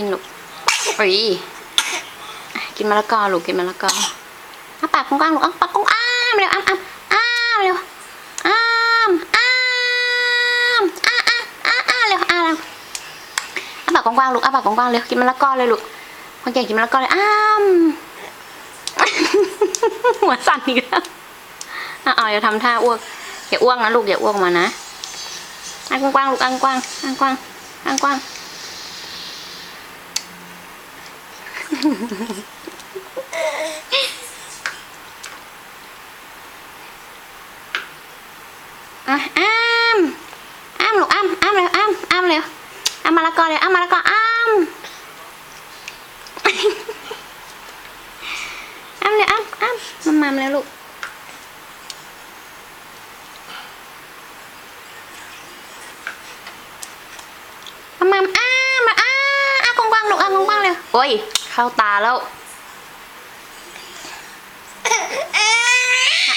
กินลูกอุ้ยกินมะละกอลูกกินมะละกออ้าปากกว้างๆลูกอ้าปากกว้างๆเร็วอ้ามอ้ามอ้ามเร็วอ้ามอ้ามอ้าอ้าอ้าอ้าเร็วอ้าเร็วอ้าปากกว้างๆลูกอ้าปากกว้างๆเร็วกินมะละกอเลยลูกคนเก่งกินมะละกอเลยอ้ามหัวสั่นอีกแล้วอะอ๋ออย่าทำท่าอ้วกอย่าอ้วกนะลูกอย่าอ้วกมานะอ้ากว้างๆลูกอ้ากว้างอ้ากว้างอ้ากว้าง อะอ้ามอ้ามลูกอ้ามอ้ามเร็วอ้ามอ้ามเร็วอ้ามมะละกอเร็วอ้ามมะละกออ้ามอ้ามเร็วอ้ามอ้ามมัมมัมเร็วลูกมัมมัมอ้ามอ้าอ้ากว้างๆลูกอ้ากว้างๆเร็วโอ้ย เข้าตาแล้ว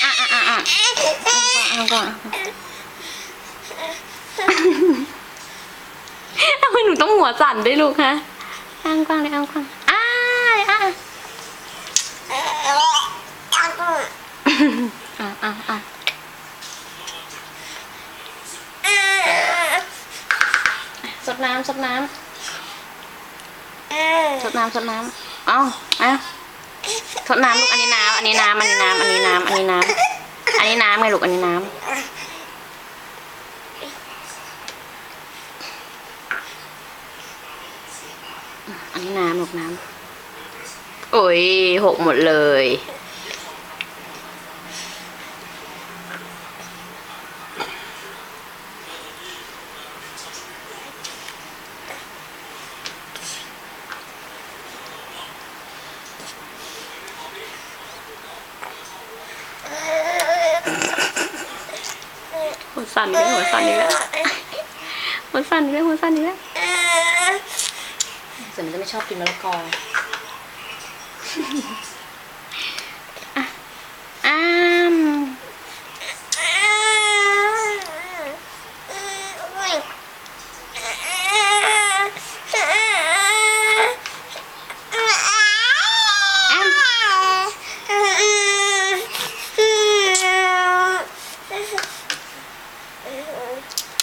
อะอะอะอะอะอ้ากว้างๆทำไมหนูต้องหัวสั่นด้วยลูกฮะอ้างกว้างเลยอ้างกว้างอ้าเลยอ้าอะอะอะสดน้ำสดน้ำ ดน้ำสดน้ำเอาเอาสดน้ำลูกอันนี้น้ำอันนี้น้ำอันนี้น้ำอันนี้น้ำอันนี้น้ำอันนี้น้ำไงลูกอันนี้น้ำอันนี้น้ำลูกน้ำโอ้ยหกหมดเลย หั วสั่นอีกแล้วหัวสั่นอีกแล้วหัวสั่นอีกแล้วหัวสั่นอีกแล้วส่วนมันจะไม่ชอบกินมะละกอะอ้ามอ้าม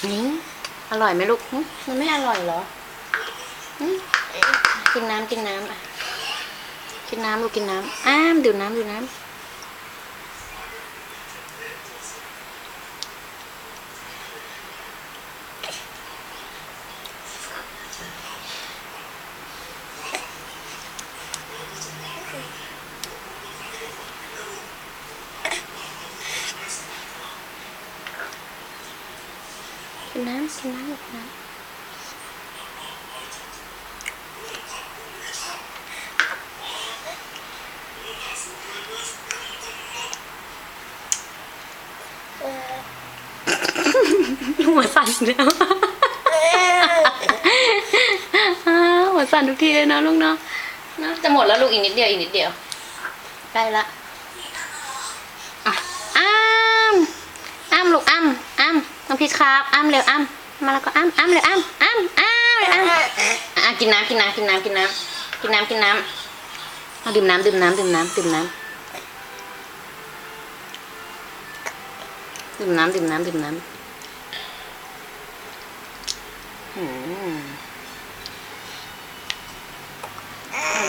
นี่ อร่อยไหมลูกมันไม่อร่อยเหรอกินน้ำกินน้ำอะกินน้ำลูกกินน้ำอ้ามดื่มน้ำดื่มน้ำ กินน้ำกินน้ำกินน้ำหัวสั่นอีกแล้วอ้าวหัวสั่นทุกทีเลยนะลูกเนาะเนอะจะหมดแล้วลูกอีกนิดเดียวอีกนิดเดียวใกล้ละอะอ้ามอ้ามลูกอ้ามอ้าม น้องพีชครับอ้ามเร็วอ้ามมาแล้วก็อ้ามอ้ามเร็วอ้ามอ้ามอ้ามเร็วอ้ามอะกินน้ำกินน้ำกินน้ำกินน้ำกินน้ำกินน้ำเอาดื่มน้ำดื่มน้ำดื่มน้ำดื่มน้ำดื่มน้ำดื่มน้ำดื่มน้ำ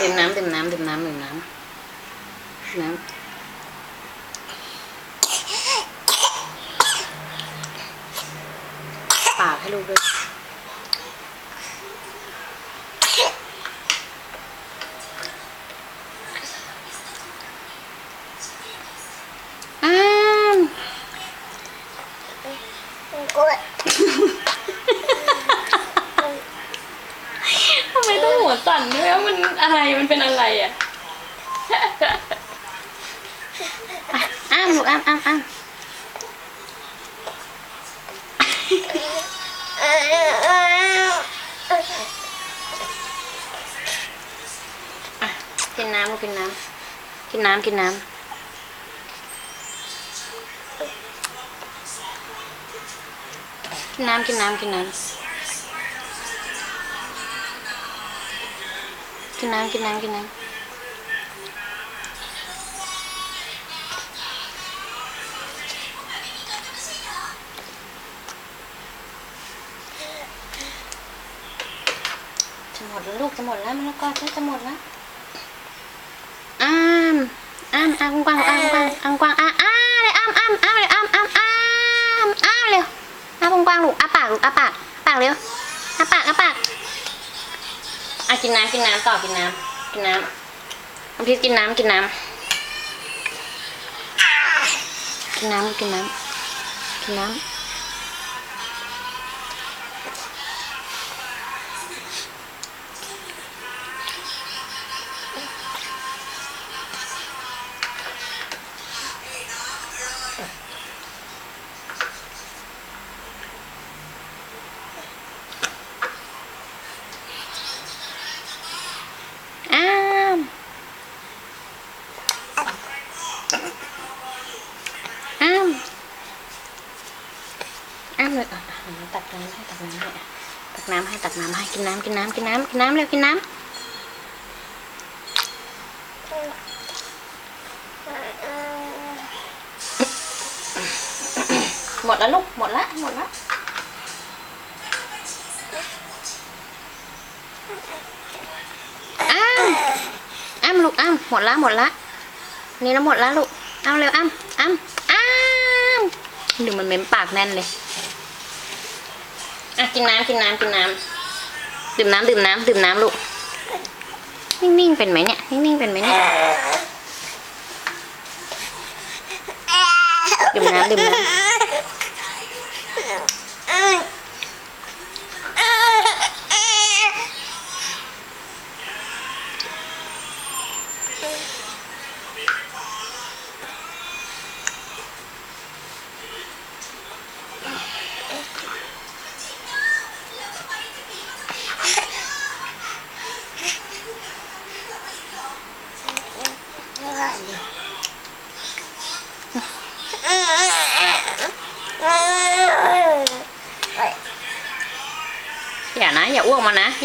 ดื่มน้ำดื่มน้ำดื่มน้ำดื่มน้ำน้ำปากให้ลูกด้วยอ้ามทำไมต้องหัวสั่นด้วยมัน อะไรมันเป็นอะไรอะอ้ามลูกอ้ามอ้ามอ้ามกินน้ำลูกกินน้ำกินน้ำกินน้ำกินน้ำกินน้ำกินน้ำินน้ำกินน้ำกินน้ำจะหมดแล้วลูกจะหมดแล้วมะละกอฉันจะหมดแล้วอ้ามอ้ามอ้ามกวางอ้ามกวางอ้ามกวางอ้าอ้าเลยอ้ามอ้ามอ้ามเลยอามอ้ามอ้ามอ้ามเร็วอ้ามกวางลูกอ้าปากลูกอ้าปากปากเร็วอ้าปากอ้าปากะกินน้ำกินน้ำต่อกินน้ำกินน้ำน้ำพริกกินน้ำกินน้ำกินน้ำกินน้ำกินน้ำ เลยตักน้ำให้ตักน้ำให้ตักน้ำให้ตักน้ำให้กินน้ำกินน้ำกินน้ำกินน้ำเร็วกินน้ำหมดแล้วลูกหมดละหมดละอ้มอ้มลูกอ้ามหมดละหมดละนี่แล้วหมดละลูกเอาเร็วอ้ามอ้ามอ้ามดูมันเหม็นปากแน่นเลย กินน้ำกินน้ำกินน้ำดื่มน้ำดื่มน้ำดื่มน้ำลูก นิ่งๆเป็นไหมเนี่ย นิ่งๆเป็นไหมเนี่ย ดื่มน้ำดื่มน้ำ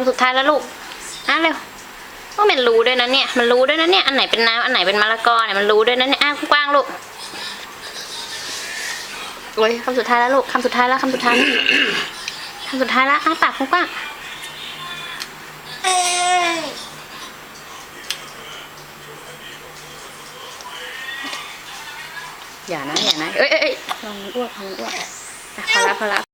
คำสุดท้ายแล้วลูกอะเร็วว่ามันรู้ด้วยนะเนี่ย มันรู้ด้วยนะเนี่ย อันไหนเป็นน้ำอันไหนเป็นมะละกอเนี่ยมันรู้ด้วยนะเนี่ยอะกว้างๆลูกโอ้ยคำสุดท้ายแล้วลูกคำสุดท้ายแล้วคำสุดท้ายคำสุดท้ายแล้วอ้าปากกว้างๆอย่านะอย่านะเอ้ยเอ้ยเอ้ยลองอ้วกลองอ้วกอะพอละพอละ